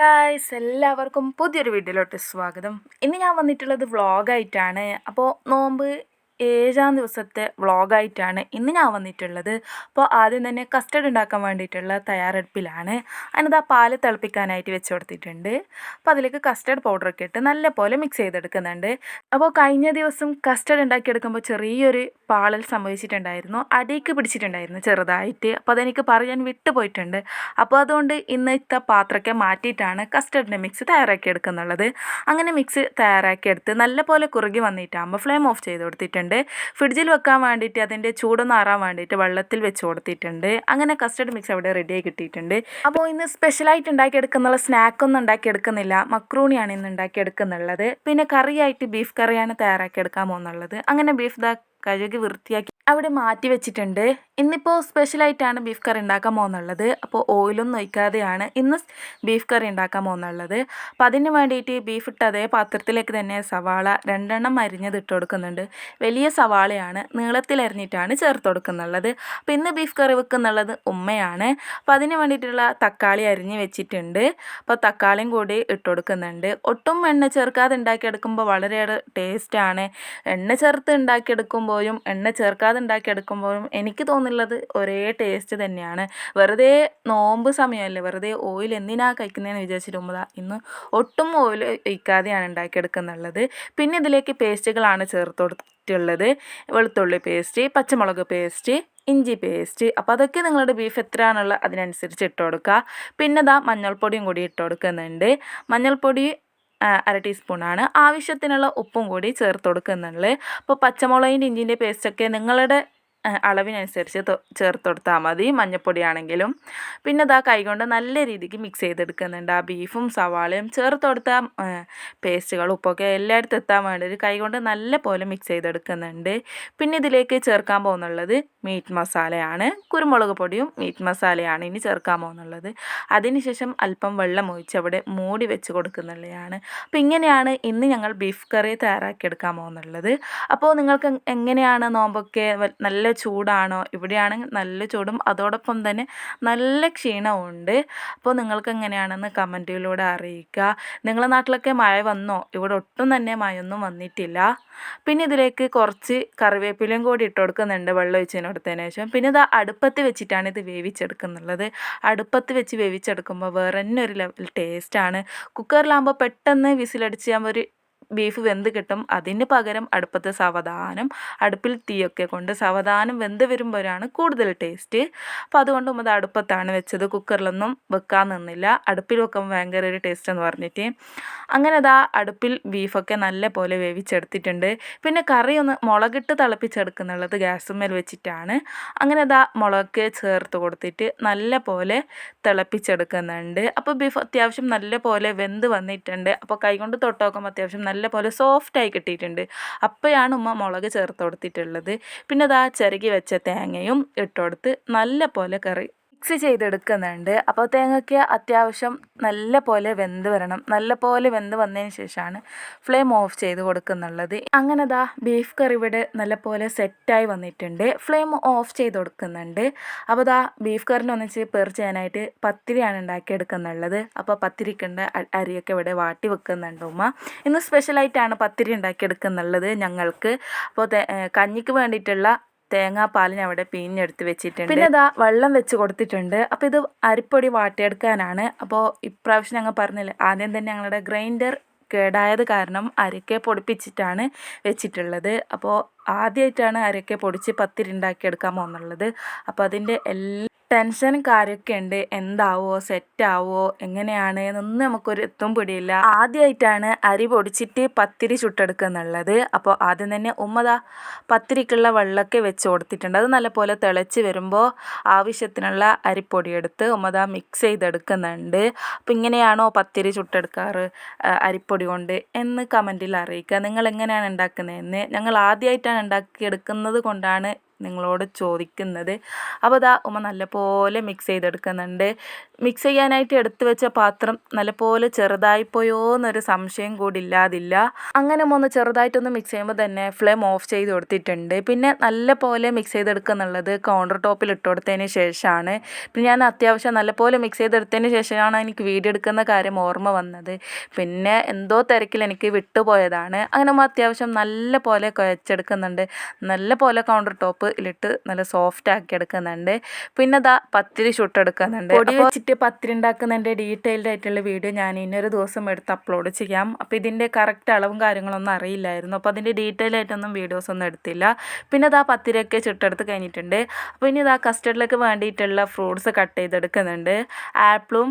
Guys എല്ലാവർക്കും പുതിയൊരു വീഡിയോയിലോട്ട് സ്വാഗതം. ഇന്ന് ഞാൻ വന്നിട്ടുള്ളത് വ്ളോഗായിട്ടാണ്. അപ്പോൾ നോമ്പ് ഏഴാം ദിവസത്തെ വ്ളോഗായിട്ടാണ് ഇന്ന് ഞാൻ വന്നിട്ടുള്ളത്. അപ്പോൾ ആദ്യം തന്നെ കസ്റ്റഡ് ഉണ്ടാക്കാൻ വേണ്ടിയിട്ടുള്ള തയ്യാറെടുപ്പിലാണ്. അതിനത് ആ പാൽ തിളപ്പിക്കാനായിട്ട് വെച്ച് കൊടുത്തിട്ടുണ്ട്. അപ്പോൾ അതിലേക്ക് കസ്റ്റഡ് പൗഡറൊക്കെ ഇട്ട് നല്ല പോലെ മിക്സ് ചെയ്തെടുക്കുന്നുണ്ട്. അപ്പോൾ കഴിഞ്ഞ ദിവസം കസ്റ്റഡ് ഉണ്ടാക്കിയെടുക്കുമ്പോൾ ചെറിയൊരു പാളൽ സംഭവിച്ചിട്ടുണ്ടായിരുന്നു. അടിക്ക് പിടിച്ചിട്ടുണ്ടായിരുന്നു ചെറുതായിട്ട്. അപ്പോൾ അതെനിക്ക് പറയാൻ വിട്ടുപോയിട്ടുണ്ട് അപ്പോൾ അതുകൊണ്ട് ഇന്ന് ഇത്ത പാത്രമൊക്കെ മാറ്റിയിട്ടാണ് കസ്റ്റഡിന്റെ മിക്സ് തയ്യാറാക്കി എടുക്കുന്നുള്ളത് അങ്ങനെ മിക്സ് തയ്യാറാക്കിയെടുത്ത് നല്ലപോലെ കുറുകി വന്നിട്ടാകുമ്പോൾ ഫ്ലെയിം ഓഫ് ചെയ്ത് കൊടുത്തിട്ടുണ്ട്. ഫ്രിഡ്ജിൽ വെക്കാൻ വേണ്ടിയിട്ട് അതിന്റെ ചൂടൊന്ന് ആറാൻ വേണ്ടിയിട്ട് വെള്ളത്തിൽ വെച്ച് കൊടുത്തിട്ടുണ്ട്. അങ്ങനെ കസ്റ്റഡ് മിക്സ് അവിടെ റെഡിയായി കിട്ടിയിട്ടുണ്ട്. അപ്പോൾ ഇന്ന് സ്പെഷ്യലായിട്ട് ഉണ്ടാക്കിയെടുക്കുന്നുള്ള സ്നാക്കൊന്നും ഉണ്ടാക്കിയെടുക്കുന്നില്ല. മക്രൂണിയാണ് ഇന്ന് ഉണ്ടാക്കിയെടുക്കുന്നുള്ളത്. പിന്നെ കറിയായിട്ട് ബീഫ് കറിയാണ് തയ്യാറാക്കി എടുക്കാൻ പോകുന്നുള്ളത്. അങ്ങനെ ബീഫ് കഴുകി വൃത്തിയാക്കി അവിടെ മാറ്റി വെച്ചിട്ടുണ്ട്. ഇന്നിപ്പോൾ സ്പെഷ്യലായിട്ടാണ് ബീഫ് കറി ഉണ്ടാക്കാൻ പോകുന്നുള്ളത്. അപ്പോൾ ഓയിലൊന്നും ഒഴിക്കാതെയാണ് ഇന്ന് ബീഫ് കറി ഉണ്ടാക്കാൻ പോകുന്നുള്ളത്. അപ്പോൾ അതിന് വേണ്ടിയിട്ട് ബീഫ് ഇട്ട് അതേ പാത്രത്തിലേക്ക് തന്നെ സവാള രണ്ടെണ്ണം അരിഞ്ഞത് ഇട്ട് കൊടുക്കുന്നുണ്ട്. വലിയ സവാളയാണ് നീളത്തിൽ അരിഞ്ഞിട്ടാണ് ചേർത്ത് കൊടുക്കുന്നുള്ളത്. അപ്പോൾ ഇന്ന് ബീഫ് കറി വെക്കുന്നുള്ളത് ഉമ്മയാണ്. അപ്പോൾ അതിന് വേണ്ടിയിട്ടുള്ള തക്കാളി അരിഞ്ഞ് വെച്ചിട്ടുണ്ട്. അപ്പോൾ തക്കാളിയും കൂടി ഇട്ട് കൊടുക്കുന്നുണ്ട്. ഒട്ടും എണ്ണ ചേർക്കാതെ ഉണ്ടാക്കിയെടുക്കുമ്പോൾ വളരെയേറെ ടേസ്റ്റാണ് എണ്ണ ചേർത്ത് ഉണ്ടാക്കിയെടുക്കുമ്പോഴും എണ്ണ ചേർക്കാതെ ഉണ്ടാക്കിയെടുക്കുമ്പോഴും എനിക്ക് തോന്നുന്നത് ഒരേ ടേസ്റ്റ് തന്നെയാണ്. വെറുതെ നോമ്പ് സമയമല്ലേ വെറുതെ ഓയിൽ എന്തിനാ കഴിക്കുന്നതെന്ന് വിചാരിച്ചിട്ടുമ്പോൾ ഇന്ന് ഒട്ടും ഓയിൽ ഒഴിക്കാതെയാണ് ഉണ്ടാക്കിയെടുക്കുന്നുള്ളത്. പിന്നെ ഇതിലേക്ക് പേസ്റ്റുകളാണ് ചേർത്ത് കൊടുത്തിട്ടുള്ളത് വെളുത്തുള്ളി പേസ്റ്റ് പച്ചമുളക് പേസ്റ്റ് ഇഞ്ചി പേസ്റ്റ് അപ്പോൾ അതൊക്കെ നിങ്ങളുടെ ബീഫ് എത്രയാണുള്ള അതിനനുസരിച്ച് ഇട്ട് കൊടുക്കുക പിന്നെ ദാ മഞ്ഞൾപ്പൊടിയും കൂടി ഇട്ട് കൊടുക്കുന്നുണ്ട് മഞ്ഞൾപ്പൊടി അര ടീസ്പൂണാണ്. ആവശ്യത്തിനുള്ള ഉപ്പും കൂടി ചേർത്ത് കൊടുക്കുന്നുള്ളു അപ്പോൾ പച്ചമുളകിന്റെ ഇഞ്ചിന്റെ പേസ്റ്റൊക്കെ നിങ്ങളുടെ അളവിനനുസരിച്ച് ചേർത്ത് കൊടുത്താൽ മതി. മഞ്ഞൾപ്പൊടിയാണെങ്കിലും പിന്നെ ഇതാ കൈകൊണ്ട് നല്ല രീതിക്ക് മിക്സ് ചെയ്തെടുക്കുന്നുണ്ട്. ആ ബീഫും സവാളയും ചേർത്ത് കൊടുത്ത പേസ്റ്റുകളും ഉപ്പൊക്കെ എല്ലായിടത്തും എത്താൻ വേണ്ടി കൈകൊണ്ട് നല്ല പോലെ മിക്സ് ചെയ്തെടുക്കുന്നുണ്ട്. പിന്നെ ഇതിലേക്ക് ചേർക്കാൻ പോകുന്നുള്ളത് മീറ്റ് മസാലയാണ് കുരുമുളക് പൊടിയും മീറ്റ് മസാലയാണ് ഇനി ചേർക്കാൻ പോകുന്നുള്ളത്. അതിനുശേഷം അല്പം വെള്ളം ഒഴിച്ച് അവിടെ മൂടി വെച്ച് കൊടുക്കുന്നുള്ളതാണ് അപ്പോൾ ഇങ്ങനെയാണ് ഇന്ന് ഞങ്ങൾ ബീഫ് കറി തയ്യാറാക്കിയെടുക്കാൻ പോകുന്നുള്ളത്. അപ്പോൾ നിങ്ങൾക്ക് എങ്ങനെയാണ് നോമ്പൊക്കെ നല്ല ചൂടാണോ? ഇവിടെയാണെങ്കിൽ നല്ല ചൂടും. അതോടൊപ്പം തന്നെ നല്ല ക്ഷീണവും ഉണ്ട് അപ്പോൾ നിങ്ങൾക്ക് എങ്ങനെയാണെന്ന് കമന്റിലൂടെ അറിയിക്കുക. നിങ്ങളുടെ നാട്ടിലൊക്കെ മഴ വന്നോ? ഇവിടെ ഒട്ടും തന്നെ മഴയൊന്നും വന്നിട്ടില്ല. പിന്നെ ഇതിലേക്ക് കുറച്ച് കറിവേപ്പിലയും കൂടി ഇട്ട് കൊടുക്കുന്നുണ്ട് വെള്ളം ഒഴിച്ചതിനോടത്തതിന് ശേഷം. പിന്നെ ഇത് അടുപ്പത്ത് വെച്ചിട്ടാണ് ഇത് വേവിച്ചെടുക്കുന്നുള്ളത്. അടുപ്പത്ത് വെച്ച് വേവിച്ചെടുക്കുമ്പോൾ വേറെ തന്നെ ഒരു ലെവൽ ടേസ്റ്റാണ് കുക്കറിലാകുമ്പോൾ പെട്ടെന്ന് വിസിലടിച്ച് ഒരു ബീഫ് വെന്ത് കിട്ടും. അതിന് പകരം അടുപ്പത്ത് സാവധാനം അടുപ്പിൽ തീയൊക്കെ കൊണ്ട് സാവധാനം വെന്ത് വരുമ്പോഴാണ് കൂടുതൽ ടേസ്റ്റ് അപ്പോൾ അതുകൊണ്ട് അത് അടുപ്പത്താണ് വെച്ചത്. കുക്കറിലൊന്നും വെക്കാൻ നിന്നില്ല. അടുപ്പിൽ വെക്കുമ്പോൾ ഭയങ്കര ഒരു ടേസ്റ്റ് എന്ന് പറഞ്ഞിട്ട്. അങ്ങനെ അതാ അടുപ്പിൽ ബീഫൊക്കെ നല്ല പോലെ വേവിച്ചെടുത്തിട്ടുണ്ട്. പിന്നെ കറി ഒന്ന് മുളകിട്ട് തിളപ്പിച്ചെടുക്കുന്നുള്ളത് ഗ്യാസുമേൽ വെച്ചിട്ടാണ്. അങ്ങനെ അതാ മുളക് ചേർത്ത് കൊടുത്തിട്ട് നല്ല പോലെ തിളപ്പിച്ചെടുക്കുന്നുണ്ട്. അപ്പോൾ ബീഫ് അത്യാവശ്യം നല്ല പോലെ വെന്ത് വന്നിട്ടുണ്ട്. അപ്പോൾ കൈകൊണ്ട് തൊട്ട് നോക്കുമ്പോൾ അത്യാവശ്യം നല്ല പോലെ സോഫ്റ്റായി കിട്ടിയിട്ടുണ്ട്. അപ്പോഴാണ് ഉമ്മ മുളക് ചേർത്ത് കൊടുത്തിട്ടുള്ളത്. പിന്നെ അത് ആ ചിരകി വെച്ച തേങ്ങയും ഇട്ട് കൊടുത്ത് നല്ല പോലെ കറി മിക്സ് ചെയ്തെടുക്കുന്നുണ്ട്. അപ്പോൾ തേങ്ങയ്ക്ക് അത്യാവശ്യം നല്ല പോലെ വെന്ത് വരണം. നല്ല പോലെ വെന്ത് വന്നതിന് ശേഷമാണ് ഫ്ലെയിം ഓഫ് ചെയ്ത് കൊടുക്കുന്നുള്ളത്. അങ്ങനെ ദാ ബീഫ് കറി ഇവിടെ നല്ല പോലെ സെറ്റായി വന്നിട്ടുണ്ട്. ഫ്ലെയിം ഓഫ് ചെയ്ത് കൊടുക്കുന്നുണ്ട്. അപ്പോൾ ദാ ബീഫ് കറിന് ഒന്നിച്ച് പെർ ചെയ്യാനായിട്ട് പത്തിരിയാണ് ഉണ്ടാക്കിയെടുക്കുന്നുള്ളത്. അപ്പോൾ പത്തിരിക്കുണ്ട് അരിയൊക്കെ ഇവിടെ വാട്ടി വെക്കുന്നുണ്ട് ഉമ്മ. ഇന്ന് സ്പെഷ്യലായിട്ടാണ് പത്തിരി ഉണ്ടാക്കിയെടുക്കുന്നുള്ളത് ഞങ്ങൾക്ക്. അപ്പോൾ കഞ്ഞിക്ക് വേണ്ടിയിട്ടുള്ള തേങ്ങാപ്പാൽ ഞാൻ അവിടെ പിഴിഞ്ഞെടുത്ത് വെച്ചിട്ടുണ്ട്. പിന്നെ ഇതാ വെള്ളം വെച്ച് കൊടുത്തിട്ടുണ്ട്. അപ്പോൾ ഇത് അരിപ്പൊടി വാട്ടിയെടുക്കാനാണ്. അപ്പോൾ ഇപ്രാവശ്യം ഞങ്ങൾ പറഞ്ഞില്ലേ ആദ്യം തന്നെ ഞങ്ങളുടെ ഗ്രൈൻഡർ കേടായത് കാരണം അരക്കെ പൊടിപ്പിച്ചിട്ടാണ് വെച്ചിട്ടുള്ളത്. അപ്പോൾ ആദ്യമായിട്ടാണ് അരക്കെ പൊടിച്ച് പത്തിരി ഉണ്ടാക്കിയെടുക്കാൻ പോകുന്നുള്ളത്. അപ്പോൾ അതിന്റെ എല്ലാ ടെൻഷനും കാര്യമൊക്കെ ഉണ്ട്. എന്താവോ സെറ്റാവോ എങ്ങനെയാണ് എന്നൊന്നും നമുക്കൊരു എത്തും പിടിയില്ല. ആദ്യമായിട്ടാണ് അരി പൊടിച്ചിട്ട് പത്തിരി ചുട്ടെടുക്കുന്നുള്ളത് അപ്പോൾ ആദ്യം തന്നെ ഉമ്മതാ പത്തിരിക്കുള്ള വെള്ളമൊക്കെ വെച്ച് കൊടുത്തിട്ടുണ്ട്. അത് നല്ലപോലെ തിളച്ച് വരുമ്പോൾ ആവശ്യത്തിനുള്ള അരിപ്പൊടി എടുത്ത് ഉമ്മതാ മിക്സ് ചെയ്തെടുക്കുന്നുണ്ട്. അപ്പോൾ ഇങ്ങനെയാണോ പത്തിരി ചുട്ടെടുക്കാറ് അരിപ്പൊടി കൊണ്ട് എന്ന് കമന്റിൽ അറിയിക്കുക. നിങ്ങൾ എങ്ങനെയാണ് ഉണ്ടാക്കുന്നതെന്ന്. ഞങ്ങൾ ആദ്യമായിട്ടാണ് ഉണ്ടാക്കിയെടുക്കുന്നത് കൊണ്ടാണ് നിങ്ങളോട് ചോദിക്കുന്നത്. അപ്പോൾ ഇതാ ഉമ്മ നല്ലപോലെ മിക്സ് ചെയ്തെടുക്കുന്നുണ്ട്. മിക്സ് ചെയ്യാനായിട്ട് എടുത്തു വെച്ച പാത്രം നല്ലപോലെ ചെറുതായിപ്പോയോ എന്നൊരു സംശയം കൂടി ഇല്ലാതില്ല. അങ്ങനെ ഒന്ന് ചെറുതായിട്ടൊന്ന് മിക്സ് ചെയ്യുമ്പോൾ തന്നെ ഫ്ലെയിം ഓഫ് ചെയ്ത് കൊടുത്തിട്ടുണ്ട്. പിന്നെ നല്ലപോലെ മിക്സ് ചെയ്തെടുക്കുന്നുള്ളത് കൗണ്ടർ ടോപ്പിൽ ഇട്ട് കൊടുത്തതിന് ശേഷമാണ്. പിന്നെ ഞാൻ അത്യാവശ്യം നല്ലപോലെ മിക്സ് ചെയ്തെടുത്തതിന് ശേഷമാണ് എനിക്ക് വീഡിയോ എടുക്കുന്ന കാര്യം ഓർമ്മ വന്നത്. പിന്നെ എന്തോ തിരക്കിൽ എനിക്ക് വിട്ടുപോയതാണ്. അങ്ങനെ അത്യാവശ്യം നല്ല പോലെ കുഴച്ചെടുക്കുന്നുണ്ട് നല്ല പോലെ കൗണ്ടർ ടോപ്പിലിട്ട് നല്ല സോഫ്റ്റ് ആക്കി എടുക്കുന്നുണ്ട്. പിന്നെ ദാ പത്തിരി ചുട്ടെടുക്കുന്നുണ്ട്. പൊടി വെച്ചിട്ട് പത്തിരി ഉണ്ടാക്കുന്നതിന്റെ ഡീറ്റെയിൽഡ് ആയിട്ടുള്ള വീഡിയോ ഞാൻ ഇന്നൊരു ദിവസം എടുത്ത് അപ്ലോഡ് ചെയ്യാം. അപ്പോൾ ഇതിന്റെ കറക്റ്റ് അളവും കാര്യങ്ങളൊന്നും അറിയില്ലായിരുന്നു. അപ്പോൾ അതിന്റെ ഡീറ്റെയിൽ ആയിട്ടൊന്നും വീഡിയോസ് ഒന്നും എടുത്തില്ല. പിന്നെ ദാ പത്തിരിയൊക്കെ ചുട്ടെടുത്ത് കഴിഞ്ഞിട്ടുണ്ട്. അപ്പോൾ ഇനി ഇതാ കസ്റ്റഡിലേക്ക് വേണ്ടിയിട്ടുള്ള ഫ്രൂട്ട്സ് കട്ട് ചെയ്തെടുക്കുന്നുണ്ട്. ആപ്പിളും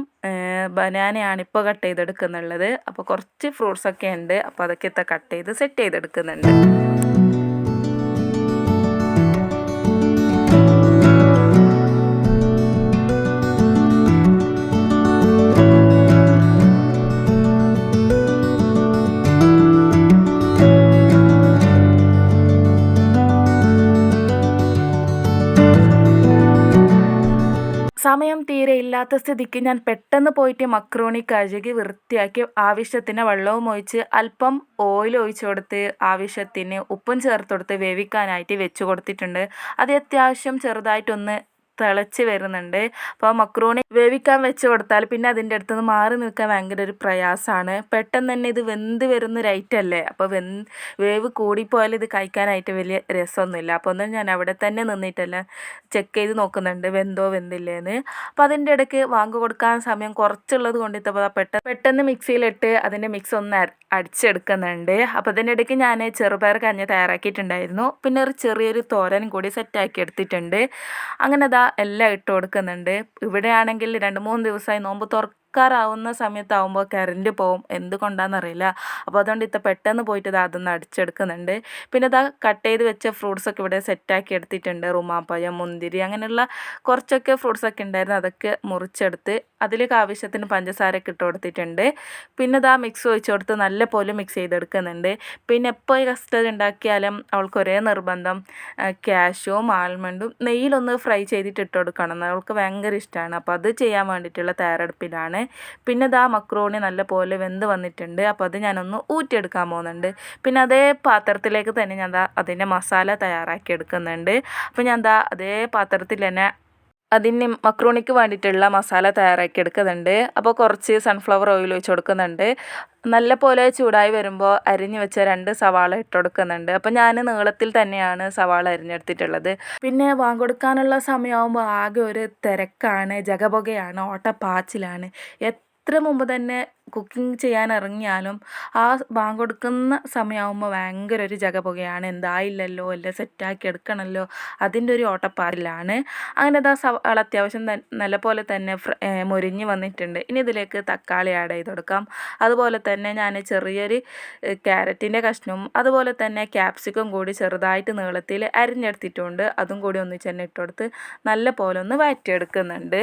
ബനാനയാണ് ഇപ്പോൾ കട്ട് ചെയ്തെടുക്കുന്നുള്ളത്. അപ്പോൾ കുറച്ച് ഫ്രൂട്ട്സൊക്കെ ഉണ്ട്. അപ്പോൾ അതൊക്കെ ഇത്ത കട്ട് ചെയ്ത് സെറ്റ് ചെയ്തെടുക്കുന്നുണ്ട്. ഇല്ലാത്ത സ്ഥിതിക്ക് ഞാൻ പെട്ടെന്ന് പോയിട്ട് മക്രോണി കഴുകി വൃത്തിയാക്കി ആവശ്യത്തിന് വെള്ളവും ഒഴിച്ച് അല്പം ഓയിൽ ഒഴിച്ചു കൊടുത്ത് ആവശ്യത്തിന് ഉപ്പും ചേർത്ത് കൊടുത്ത് വേവിക്കാനായിട്ട് വെച്ച് കൊടുത്തിട്ടുണ്ട്. അത് അത്യാവശ്യം ചെറുതായിട്ടൊന്ന് തിളച്ച് വരുന്നുണ്ട്. അപ്പോൾ മക്രൂണി വേവിക്കാൻ വെച്ച് കൊടുത്താൽ പിന്നെ അതിന്റെ അടുത്ത് നിന്ന് മാറി നിൽക്കാൻ ഭയങ്കര ഒരു പ്രയാസമാണ്. പെട്ടെന്ന് തന്നെ ഇത് വെന്ത് വരുന്ന അല്ലേ? അപ്പോൾ വെന്ത് വേവ് കൂടിപ്പോയാൽ ഇത് കഴിക്കാനായിട്ട് വലിയ രസമൊന്നുമില്ല. അപ്പോൾ ഒന്നും ഞാൻ അവിടെ തന്നെ നിന്നിട്ടല്ല ചെക്ക് ചെയ്ത് നോക്കുന്നുണ്ട്. വെന്തോ വെന്തില്ലേന്ന്. അപ്പോൾ അതിന്റെ ഇടയ്ക്ക് വാങ്ങു കൊടുക്കാൻ സമയം കുറച്ചുള്ളത് കൊണ്ട് ഇപ്പോൾ പെട്ടെന്ന് പെട്ടെന്ന് മിക്സിയിലിട്ട് അതിന്റെ മിക്സ് ഒന്ന് അടിച്ചെടുക്കുന്നുണ്ട്. അപ്പോൾ അതിന്റെ ഇടയ്ക്ക് ഞാൻ ചെറുപയർ കഞ്ഞി തയ്യാറാക്കിയിട്ടുണ്ടായിരുന്നു. പിന്നെ ഒരു ചെറിയൊരു തോരൻ കൂടി സെറ്റാക്കി എടുത്തിട്ടുണ്ട്. അങ്ങനെ അതാ എല്ലാം ഇട്ട് കൊടുക്കുന്നുണ്ട്. ഇവിടെയാണെങ്കിൽ രണ്ട് മൂന്ന് ദിവസമായി നോമ്പ് തുറ തുറക്കാറാവുന്ന സമയത്താവുമ്പോൾ കറണ്ട് പോവും. എന്തുകൊണ്ടാണെന്നറിയില്ല അപ്പോൾ അതുകൊണ്ട് ഇത്ത പെട്ടെന്ന് പോയിട്ട് ഇത് അതൊന്ന് അടിച്ചെടുക്കുന്നുണ്ട്. പിന്നെ ഇതാ കട്ട് ചെയ്ത് വെച്ച ഫ്രൂട്ട്സൊക്കെ ഇവിടെ സെറ്റാക്കി എടുത്തിട്ടുണ്ട്. റുമാപ്പഴം മുന്തിരി അങ്ങനെയുള്ള കുറച്ചൊക്കെ ഫ്രൂട്ട്സൊക്കെ ഉണ്ടായിരുന്നു. അതൊക്കെ മുറിച്ചെടുത്ത് അതിലേക്ക് ആവശ്യത്തിന് പഞ്ചസാരയൊക്കെ ഇട്ട് കൊടുത്തിട്ടുണ്ട്. പിന്നെ ഇതാ മിക്സ് ഒഴിച്ച് കൊടുത്ത് നല്ല പോലെ മിക്സ് ചെയ്തെടുക്കുന്നുണ്ട്. പിന്നെ എപ്പോൾ ഈ കസ്റ്റർഡ് ഉണ്ടാക്കിയാലും അവൾക്ക് ഒരേ നിർബന്ധം ക്യാഷും ആൽമണ്ടും നെയ്യിലൊന്ന് ഫ്രൈ ചെയ്തിട്ട് ഇട്ട് കൊടുക്കണം. അവൾക്ക് ഭയങ്കര ഇഷ്ടമാണ് അപ്പോൾ അത് ചെയ്യാൻ വേണ്ടിയിട്ടുള്ള തയ്യാറെടുപ്പിലാണ്. പിന്നെ ഇതാ മക്രോണി നല്ലപോലെ വെന്ത് വന്നിട്ടുണ്ട്. അപ്പോൾ അത് ഞാനൊന്ന് ഊറ്റിയെടുക്കാൻ പോകുന്നുണ്ട്. പിന്നെ അതേ പാത്രത്തിലേക്ക് തന്നെ ഞാൻ ദാ അതിന്റെ മസാല തയ്യാറാക്കി എടുക്കുന്നുണ്ട്. അപ്പോൾ ഞാൻ ദാ അതേ പാത്രത്തിൽ തന്നെ അതിന് മക്രോണിക്ക് വേണ്ടിയിട്ടുള്ള മസാല തയ്യാറാക്കി എടുക്കുന്നുണ്ട്. അപ്പോൾ കുറച്ച് സൺഫ്ലവർ ഓയിൽ ഒഴിച്ച് കൊടുക്കുന്നുണ്ട്. നല്ല പോലെ ചൂടായി വരുമ്പോൾ അരിഞ്ഞ് വെച്ച രണ്ട് സവാള ഇട്ട് കൊടുക്കുന്നുണ്ട്. അപ്പോൾ ഞാൻ നീളത്തിൽ തന്നെയാണ് സവാള അരിഞ്ഞെടുത്തിട്ടുള്ളത്. പിന്നെ വാങ്ങിക്കൊടുക്കാനുള്ള സമയമാകുമ്പോൾ ആകെ ഒരു തിരക്കാണ്. ജഗപുകയാണ്. ഓട്ടപ്പാച്ചിലാണ്. എത്ര മുമ്പ് തന്നെ കുക്കിംഗ് ചെയ്യാൻ ഇറങ്ങിയാലും ആ ബാങ്ക് കൊടുക്കുന്ന സമയമാകുമ്പോൾ ഭയങ്കര ഒരു ജഗപുകയാണ്. എന്തായില്ലല്ലോ എല്ലാം സെറ്റാക്കി എടുക്കണമല്ലോ അതിന്റെ ഒരു ഓട്ടപ്പാറിലാണ് അങ്ങനെ അതാ സവാള അത്യാവശ്യം നല്ല പോലെ തന്നെ മുരിഞ്ഞ് വന്നിട്ടുണ്ട്. ഇനി ഇതിലേക്ക് തക്കാളി ആഡ് ചെയ്ത് കൊടുക്കാം. അതുപോലെ തന്നെ ഞാൻ ചെറിയൊരു ക്യാരറ്റിന്റെ കഷ്ണവും അതുപോലെ തന്നെ ക്യാപ്സിക്കം കൂടി ചെറുതായിട്ട് നീളത്തിൽ അരിഞ്ഞെടുത്തിട്ടുണ്ട്. അതും കൂടി ഒന്നിച്ച് തന്നെ ഇട്ടുകൊടുത്ത് നല്ല പോലെ ഒന്ന് വഴറ്റിയെടുക്കുന്നുണ്ട്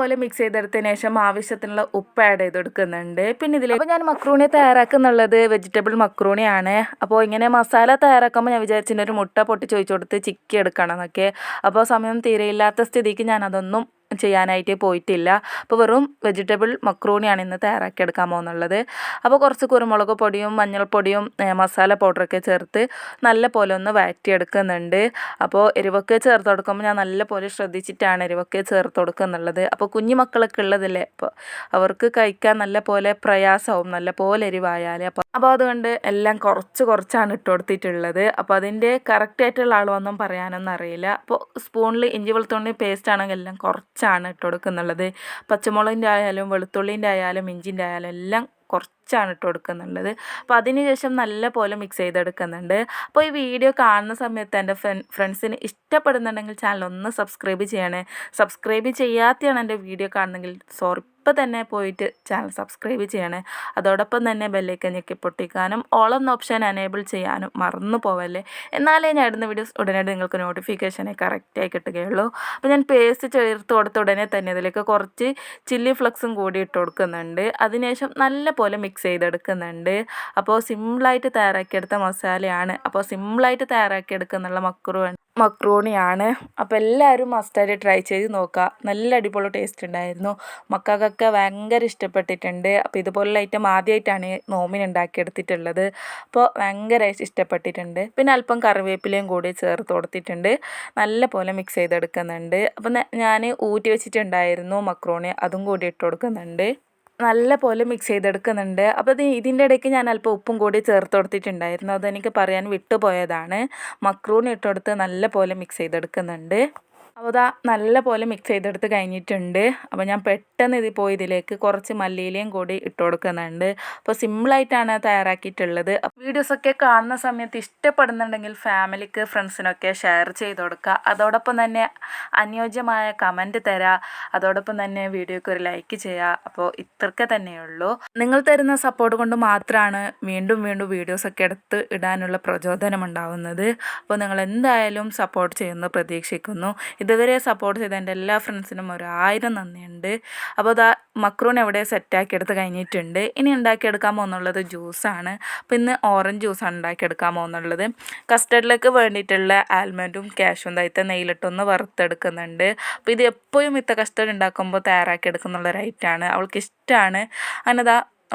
പോലെ മിക്സ് ചെയ്തെടുത്തതിന് ശേഷം ആവശ്യത്തിനുള്ള ഉപ്പ് ആഡ് ചെയ്ത് കൊടുക്കുന്നുണ്ട് പിന്നെ ഇതിൽ അപ്പോൾ ഞാൻ മക്രൂണി തയ്യാറാക്കുന്നുള്ളത് വെജിറ്റബിൾ മക്രൂണിയാണ്. അപ്പോൾ ഇങ്ങനെ മസാല തയ്യാറാക്കുമ്പോൾ ഞാൻ വിചാരിച്ചിട്ട് ഒരു മുട്ട പൊട്ടി ചോദിച്ചു കൊടുത്ത് ചിക്കി എടുക്കണം എന്നൊക്കെ. അപ്പോൾ സമയം തീരെയില്ലാത്ത സ്ഥിതിക്ക് ഞാൻ അതൊന്നും ചെയ്യാനായിട്ട് പോയിട്ടില്ല. അപ്പോൾ വെറും വെജിറ്റബിൾ മക്രൂണിയാണ് ഇന്ന് തയ്യാറാക്കിയെടുക്കാൻ പോകുന്നുള്ളത്. അപ്പോൾ കുറച്ച് കുരുമുളക് പൊടിയും മഞ്ഞൾപ്പൊടിയും മസാല പൗഡറൊക്കെ ചേർത്ത് നല്ല പോലെ ഒന്ന് വഴറ്റിയെടുക്കുന്നുണ്ട്. അപ്പോൾ എരിവൊക്കെ ചേർത്ത് കൊടുക്കുമ്പോൾ ഞാൻ നല്ല പോലെ ശ്രദ്ധിച്ചിട്ടാണ് എരിവൊക്കെ ചേർത്ത് കൊടുക്കുന്നുള്ളത്. അപ്പോൾ കുഞ്ഞു മക്കളൊക്കെ ഉള്ളതല്ലേ അപ്പോൾ അവർക്ക് കഴിക്കാൻ നല്ല പോലെ പ്രയാസവും നല്ല പോലെ എരിവായാൽ അപ്പോൾ അപ്പോൾ അതുകൊണ്ട് എല്ലാം കുറച്ച് കുറച്ചാണ് ഇട്ട് കൊടുത്തിട്ടുള്ളത്. അപ്പോൾ അതിന്റെ കറക്റ്റായിട്ടുള്ള അളവൊന്നും പറയാനൊന്നും അറിയില്ല. അപ്പോൾ സ്പൂണിൽ ഇഞ്ചി വെളുത്തുള്ളി പേസ്റ്റ് ആണെങ്കിൽ എല്ലാം കുറച്ച് കുറച്ചാണ് ഇട്ട് കൊടുക്കുന്നുള്ളത് പച്ചമുളകിന്റെ ആയാലും വെളുത്തുള്ളിന്റെ ആയാലും ഇഞ്ചിന്റെ ആയാലും എല്ലാം കുറച്ചാണ് ഇട്ട് കൊടുക്കുന്നുള്ളത്. അപ്പോൾ അതിന് ശേഷം നല്ല പോലെ മിക്സ് ചെയ്തെടുക്കുന്നുണ്ട്. അപ്പോൾ ഈ വീഡിയോ കാണുന്ന സമയത്ത് എന്റെ ഫ്രണ്ട്സിന് ഇഷ്ടപ്പെടുന്നുണ്ടെങ്കിൽ ചാനൽ ഒന്ന് സബ്സ്ക്രൈബ് ചെയ്യണേ. സബ്സ്ക്രൈബ് ചെയ്യാത്തയാണ് എന്റെ വീഡിയോ കാണുന്നെങ്കിൽ സോറി ഇപ്പം തന്നെ പോയിട്ട് ചാനൽ സബ്സ്ക്രൈബ് ചെയ്യണേ. അതോടൊപ്പം തന്നെ ബെല്ലൈക്കൻ ഞെക്കി പൊട്ടിക്കാനും ഓൾ എന്ന ഓപ്ഷൻ എനേബിൾ ചെയ്യാനും മറന്നു പോവല്ലേ. എന്നാലേ ഞാൻ ഇടുന്ന വീഡിയോസ് ഉടനെ നിങ്ങൾക്ക് നോട്ടിഫിക്കേഷനെ കറക്റ്റായി കിട്ടുകയുള്ളൂ. അപ്പോൾ ഞാൻ പേസ്റ്റ് ചേർത്ത് കൊടുത്ത ഉടനെ തന്നെ ഇതിലേക്ക് കുറച്ച് ചില്ലി ഫ്ലക്സും കൂടി ഇട്ട് കൊടുക്കുന്നുണ്ട്. അതിനുശേഷം നല്ല പോലെ മിക്സ് ചെയ്തെടുക്കുന്നുണ്ട്. അപ്പോൾ സിമ്പിളായിട്ട് തയ്യാറാക്കിയെടുത്ത മസാലയാണ്. അപ്പോൾ സിമ്പിളായിട്ട് തയ്യാറാക്കിയെടുക്കുന്നുള്ള മക്രൂ മക്രോണിയാണ്. അപ്പോൾ എല്ലാവരും മസ്റ്റായിട്ട് ട്രൈ ചെയ്ത് നോക്കുക. നല്ല അടിപൊളി ടേസ്റ്റ് ഉണ്ടായിരുന്നു. മക്കൾക്കൊക്കെ ഭയങ്കര ഇഷ്ടപ്പെട്ടിട്ടുണ്ട്. അപ്പോൾ ഇതുപോലുള്ള ഐറ്റം ആദ്യമായിട്ടാണ് നോമിന് ഉണ്ടാക്കിയെടുത്തിട്ടുള്ളത്. അപ്പോൾ ഭയങ്കര ഇഷ്ടപ്പെട്ടിട്ടുണ്ട്. പിന്നെ അല്പം കറിവേപ്പിലയും കൂടി ചേർത്ത് കൊടുത്തിട്ടുണ്ട്. നല്ല പോലെ മിക്സ് ചെയ്തെടുക്കുന്നുണ്ട്. അപ്പം ഞാൻ ഊറ്റി വെച്ചിട്ടുണ്ടായിരുന്നു മക്രോണി. അതും കൂടി ഇട്ട് കൊടുക്കുന്നുണ്ട്. നല്ല പോലെ മിക്സ് ചെയ്തെടുക്കുന്നുണ്ട്. അപ്പോൾ ഇത് ഇതിന്റെ ഇടയ്ക്ക് ഞാൻ അല്പം ഉപ്പും കൂടി ചേർത്ത് കൊടുത്തിട്ടുണ്ടായിരുന്നു. അതെനിക്ക് പറയാൻ വിട്ടുപോയതാണ്. മക്രൂണി ഇട്ടെടുത്ത് നല്ല പോലെ മിക്സ് ചെയ്തെടുക്കുന്നുണ്ട്. അപ്പോൾ അതാ നല്ല പോലെ മിക്സ് ചെയ്തെടുത്ത് കഴിഞ്ഞിട്ടുണ്ട്. അപ്പോൾ ഞാൻ പെട്ടെന്ന് ഇത് പോയി ഇതിലേക്ക് കുറച്ച് മല്ലിയിലയും കൂടി ഇട്ട് കൊടുക്കുന്നുണ്ട്. അപ്പോൾ സിമ്പിളായിട്ടാണ് തയ്യാറാക്കിയിട്ടുള്ളത്. വീഡിയോസൊക്കെ കാണുന്ന സമയത്ത് ഇഷ്ടപ്പെടുന്നുണ്ടെങ്കിൽ ഫാമിലിക്ക് ഫ്രണ്ട്സിനൊക്കെ ഷെയർ ചെയ്ത് കൊടുക്കുക. അതോടൊപ്പം തന്നെ അനുയോജ്യമായ കമന്റ് തരാം. അതോടൊപ്പം തന്നെ വീഡിയോക്ക് ഒരു ലൈക്ക് ചെയ്യുക അപ്പോൾ ഇത്രയൊക്കെ തന്നെയുള്ളൂ നിങ്ങൾ തരുന്ന സപ്പോർട്ട് കൊണ്ട് മാത്രമാണ് വീണ്ടും വീണ്ടും വീഡിയോസൊക്കെ എടുത്ത് ഇടാനുള്ള പ്രചോദനം ഉണ്ടാവുന്നത്. അപ്പോൾ നിങ്ങൾ എന്തായാലും സപ്പോർട്ട് ചെയ്യുമെന്ന് പ്രതീക്ഷിക്കുന്നു. ഇതുവരെ സപ്പോർട്ട് ചെയ്ത എന്റെ എല്ലാ ഫ്രണ്ട്സിനും ആയിരം നന്ദിയുണ്ട്. അപ്പോൾ അതാ മക്രൂൺ എവിടെ സെറ്റാക്കി എടുത്ത് കഴിഞ്ഞിട്ടുണ്ട്. ഇനി ഉണ്ടാക്കിയെടുക്കാൻ പോകുന്നുള്ളത് ജ്യൂസാണ് അപ്പോൾ ഇന്ന് ഓറഞ്ച് ജ്യൂസാണ് ഉണ്ടാക്കിയെടുക്കാൻ പോകുന്നുള്ളത്. കസ്റ്റർഡിലേക്ക് വേണ്ടിയിട്ടുള്ള ആൽമണ്ടും ക്യാഷും തൈത്ത നെയ്യിലിട്ടൊന്ന് വറുത്തെടുക്കുന്നുണ്ട്. അപ്പോൾ ഇത് എപ്പോഴും ഇത്ത കസ്റ്റർഡ് ഉണ്ടാക്കുമ്പോൾ തയ്യാറാക്കി എടുക്കുന്നുള്ള ഒരു ഐറ്റമാണ് അവൾക്ക് ഇഷ്ടമാണ് അങ്ങനെ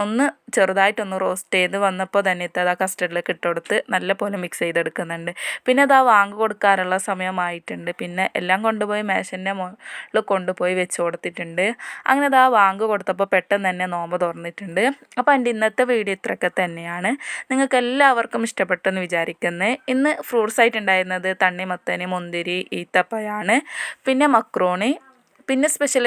ഒന്ന് ചെറുതായിട്ടൊന്ന് റോസ്റ്റ് ചെയ്ത് വന്നപ്പോൾ തന്നെ ഇത് ആ കസ്റ്റർഡിലേക്ക് ഇട്ടുകൊടുത്ത് നല്ല പോലെ മിക്സ് ചെയ്തെടുക്കുന്നുണ്ട്. പിന്നെ അത് ആ വാങ്ങി കൊടുക്കാറുള്ള സമയമായിട്ടുണ്ട്. പിന്നെ എല്ലാം കൊണ്ടുപോയി മേശന്റെ മുകളിൽ കൊണ്ടുപോയി വെച്ച് കൊടുത്തിട്ടുണ്ട്. അങ്ങനെ അത് ആ വാങ്ങി കൊടുത്തപ്പോൾ പെട്ടെന്ന് തന്നെ നോമ്പ് തുറന്നിട്ടുണ്ട്. അപ്പോൾ എന്റെ ഇന്നത്തെ വീഡിയോ ഇത്രയൊക്കെ തന്നെയാണ്. നിങ്ങൾക്ക് എല്ലാവർക്കും ഇഷ്ടപ്പെട്ടെന്ന് വിചാരിക്കുന്നത് ഇന്ന് ഫ്രൂട്ട്സ് ആയിട്ടുണ്ടായിരുന്നത് തണ്ണിമത്തന് മുന്തിരി ഈത്തപ്പഴമാണ് പിന്നെ മക്രോണി പിന്നെ സ്പെഷ്യൽ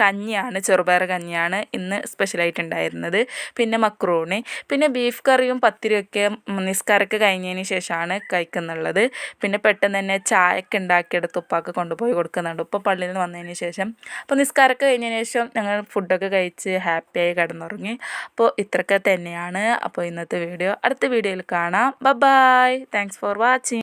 കഞ്ഞിയാണ് ചെറുപയർ കഞ്ഞിയാണ് ഇന്ന് സ്പെഷ്യലായിട്ട് ഉണ്ടായിരുന്നത് പിന്നെ മക്രൂണി പിന്നെ ബീഫ് കറിയും പത്തിരിയൊക്കെ നിസ്കാരമൊക്കെ കഴിഞ്ഞതിന് ശേഷമാണ് കഴിക്കുന്നുള്ളത്. പിന്നെ പെട്ടെന്ന് തന്നെ ചായക്ക് ഉണ്ടാക്കിയെടുത്ത് ഉപ്പാക്ക് കൊണ്ടുപോയി കൊടുക്കുന്നുണ്ട്. ഉപ്പ പള്ളിയിൽ നിന്ന് വന്നതിന് ശേഷം. അപ്പോൾ നിസ്കാരമൊക്കെ കഴിഞ്ഞതിന് ശേഷം ഞങ്ങൾ ഫുഡൊക്കെ കഴിച്ച് ഹാപ്പിയായി കിടന്നുറങ്ങി. അപ്പോൾ ഇത്രയൊക്കെ തന്നെയാണ്. അപ്പോൾ ഇന്നത്തെ വീഡിയോ. അടുത്ത വീഡിയോയിൽ കാണാം. ബ ബായ് താങ്ക്സ് ഫോർ വാച്ചിങ്